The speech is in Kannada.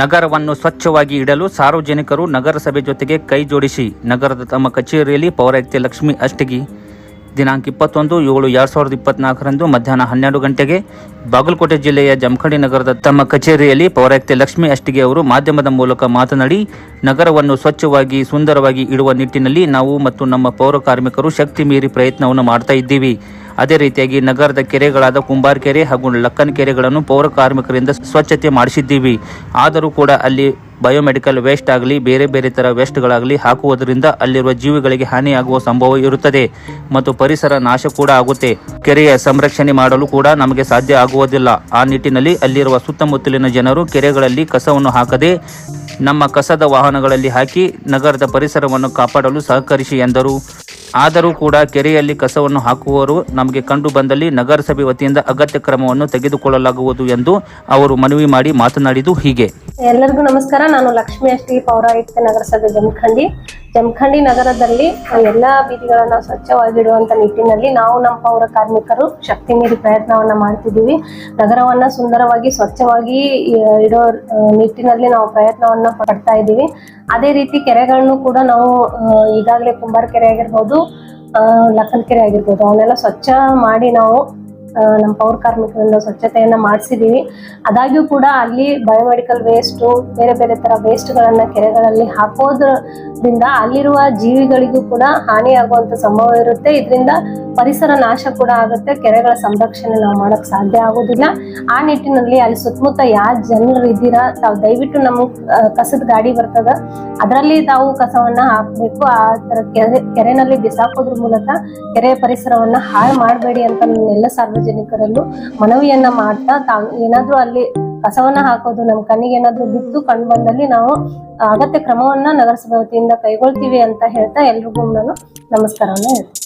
ನಗರವನ್ನು ಸ್ವಚ್ಛವಾಗಿ ಇಡಲು ಸಾರ್ವಜನಿಕರು ನಗರಸಭೆ ಜೊತೆಗೆ ಕೈ ಜೋಡಿಸಿ. ನಗರದ ತಮ್ಮ ಕಚೇರಿಯಲ್ಲಿ ಪೌರಾಯುಕ್ತೆ ಲಕ್ಷ್ಮಿ ಅಷ್ಟಗಿ. ದಿನಾಂಕ ಇಪ್ಪತ್ತೊಂದು ಏಳು ಎರಡು ಸಾವಿರದ ಇಪ್ಪತ್ನಾಲ್ಕರಂದು ಮಧ್ಯಾಹ್ನ ಹನ್ನೆರಡು ಗಂಟೆಗೆ ಬಾಗಲಕೋಟೆ ಜಿಲ್ಲೆಯ ಜಮಖಂಡಿ ನಗರದ ತಮ್ಮ ಕಚೇರಿಯಲ್ಲಿ ಪೌರಾಯುಕ್ತೆ ಲಕ್ಷ್ಮಿ ಅಷ್ಟಿಗೆ ಅವರು ಮಾಧ್ಯಮದ ಮೂಲಕ ಮಾತನಾಡಿ, ನಗರವನ್ನು ಸ್ವಚ್ಛವಾಗಿ ಸುಂದರವಾಗಿ ಇಡುವ ನಿಟ್ಟಿನಲ್ಲಿ ನಾವು ಮತ್ತು ನಮ್ಮ ಪೌರ ಕಾರ್ಮಿಕರು ಶಕ್ತಿ ಮೀರಿ ಪ್ರಯತ್ನವನ್ನು ಮಾಡ್ತಾ ಇದ್ದೀವಿ. ಅದೇ ರೀತಿಯಾಗಿ ನಗರದ ಕೆರೆಗಳಾದ ಕುಂಬಾರ್ ಕೆರೆ ಹಾಗೂ ಲಕ್ಕನ್ ಕೆರೆಗಳನ್ನು ಪೌರ ಕಾರ್ಮಿಕರಿಂದ ಸ್ವಚ್ಛತೆ ಮಾಡಿಸಿದ್ದೀವಿ. ಆದರೂ ಕೂಡ ಅಲ್ಲಿ ಬಯೋಮೆಡಿಕಲ್ ವೇಸ್ಟ್ ಆಗಲಿ, ಬೇರೆ ಬೇರೆ ಥರ ವೇಸ್ಟ್ಗಳಾಗಲಿ ಹಾಕುವುದರಿಂದ ಅಲ್ಲಿರುವ ಜೀವಿಗಳಿಗೆ ಹಾನಿಯಾಗುವ ಸಂಭವ ಇರುತ್ತದೆ ಮತ್ತು ಪರಿಸರ ನಾಶ ಕೂಡ ಆಗುತ್ತೆ. ಕೆರೆಯ ಸಂರಕ್ಷಣೆ ಮಾಡಲು ಕೂಡ ನಮಗೆ ಸಾಧ್ಯ ಆಗುವುದಿಲ್ಲ. ಆ ನಿಟ್ಟಿನಲ್ಲಿ ಅಲ್ಲಿರುವ ಸುತ್ತಮುತ್ತಲಿನ ಜನರು ಕೆರೆಗಳಲ್ಲಿ ಕಸವನ್ನು ಹಾಕದೆ, ನಮ್ಮ ಕಸದ ವಾಹನಗಳಲ್ಲಿ ಹಾಕಿ ನಗರದ ಪರಿಸರವನ್ನು ಕಾಪಾಡಲು ಸಹಕರಿಸಿ ಎಂದರು. ಆದರೂ ಕೂಡ ಕೆರೆಯಲ್ಲಿ ಕಸವನ್ನು ಹಾಕುವವರು ನಮಗೆ ಕಂಡು ಬಂದಲ್ಲಿ ನಗರಸಭೆ ವತಿಯಿಂದ ಅಗತ್ಯ ಕ್ರಮವನ್ನು ತೆಗೆದುಕೊಳ್ಳಲಾಗುವುದು ಎಂದು ಅವರು ಮನವಿ ಮಾಡಿ ಮಾತನಾಡಿದು ಹೀಗೆ. ಎಲ್ಲರಿಗೂ ನಮಸ್ಕಾರ. ನಾನು ಲಕ್ಷ್ಮಿ ಅಷ್ಟಿ, ಪೌರಾಯುಕ್ತ ನಗರಸಭೆ ಜಮಖಂಡಿ. ಜಮಖಂಡಿ ನಗರದಲ್ಲಿ ಎಲ್ಲಾ ಬೀದಿಗಳನ್ನ ಸ್ವಚ್ಛವಾಗಿಡುವಂತ ನಿಟ್ಟಿನಲ್ಲಿ ನಾವು ನಮ್ಮ ಪೌರ ಕಾರ್ಮಿಕರು ಶಕ್ತಿ ಮೀರಿ ಪ್ರಯತ್ನವನ್ನ ಮಾಡ್ತಿದ್ದೀವಿ. ನಗರವನ್ನ ಸುಂದರವಾಗಿ, ಸ್ವಚ್ಛವಾಗಿ ಇಡೋ ನಿಟ್ಟಿನಲ್ಲಿ ನಾವು ಪ್ರಯತ್ನವನ್ನ ಪಡ್ತಾ ಇದ್ದೀವಿ. ಅದೇ ರೀತಿ ಕೆರೆಗಳನ್ನು ಕೂಡ ನಾವು ಈಗಾಗಲೇ ಕುಂಬಾರ ಕೆರೆ ಆಗಿರ್ಬೋದು ಆ, ಲಕ್ಕನ್ ಕೆರೆ ಆಗಿರ್ಬೋದು ಅವನ್ನೆಲ್ಲ ಸ್ವಚ್ಛ ಮಾಡಿ ನಾವು ನಮ್ಮ ಪೌರ ಕಾರ್ಮಿಕರಿಂದ ಸ್ವಚ್ಛತೆಯನ್ನ ಮಾಡಿಸಿದೀವಿ. ಆದಾಗ್ಯೂ ಕೂಡ ಅಲ್ಲಿ ಬಯೋಮೆಡಿಕಲ್ ವೇಸ್ಟು ಬೇರೆ ಬೇರೆ ತರ ವೇಸ್ಟ್ಗಳನ್ನ ಕೆರೆಗಳಲ್ಲಿ ಹಾಕೋದ್ರಿಂದ ಅಲ್ಲಿರುವ ಜೀವಿಗಳಿಗೂ ಕೂಡ ಹಾನಿಯಾಗುವಂತ ಸಂಭವ ಇರುತ್ತೆ. ಇದರಿಂದ ಪರಿಸರ ನಾಶ ಕೂಡ ಆಗುತ್ತೆ. ಕೆರೆಗಳ ಸಂರಕ್ಷಣೆ ನಾವು ಮಾಡಕ್ ಸಾಧ್ಯ ಆಗೋದಿಲ್ಲ. ಆ ನಿಟ್ಟಿನಲ್ಲಿ ಅಲ್ಲಿ ಸುತ್ತಮುತ್ತ ಯಾರ್ ಜನರು ಇದ್ದೀರಾ, ತಾವು ದಯವಿಟ್ಟು ನಮ್ಮ ಕಸದ ಗಾಡಿ ಬರ್ತದ, ಅದರಲ್ಲಿ ತಾವು ಕಸವನ್ನ ಹಾಕ್ಬೇಕು. ಆ ತರ ಕೆರೆ, ಕೆರೆನಲ್ಲಿ ಬಿಸಾಕೋದ್ರ ಮೂಲಕ ಕೆರೆ ಪರಿಸರವನ್ನ ಹಾಳು ಮಾಡಬೇಡಿ ಅಂತ ಎಲ್ಲ ಸಾರ್ವಜನಿಕರಲ್ಲೂ ಮನವಿಯನ್ನ ಮಾಡ್ತಾ ತಾ ಏನಾದ್ರೂ ಅಲ್ಲಿ ಕಸವನ್ನ ಹಾಕೋದು ನಮ್ಮ ಕಣ್ಣಿಗೆ ಏನಾದ್ರೂ ಬಿದ್ದು ಕಂಡು ಬಂದಲ್ಲಿ ನಾವು ಅಗತ್ಯ ಕ್ರಮವನ್ನ ನಗರಸಭೆ ವತಿಯಿಂದ ಕೈಗೊಳ್ತೀವಿ ಅಂತ ಹೇಳ್ತಾ ಎಲ್ರಿಗೂ ನಾನು ನಮಸ್ಕಾರವನ್ನ ಹೇಳ್ತೀನಿ.